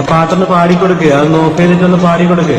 പാട്ടൊന്ന് പാടിക്കൊടുക്കുക അത് നോക്കിയിട്ടൊന്ന് ചെയ്തിട്ടൊന്ന്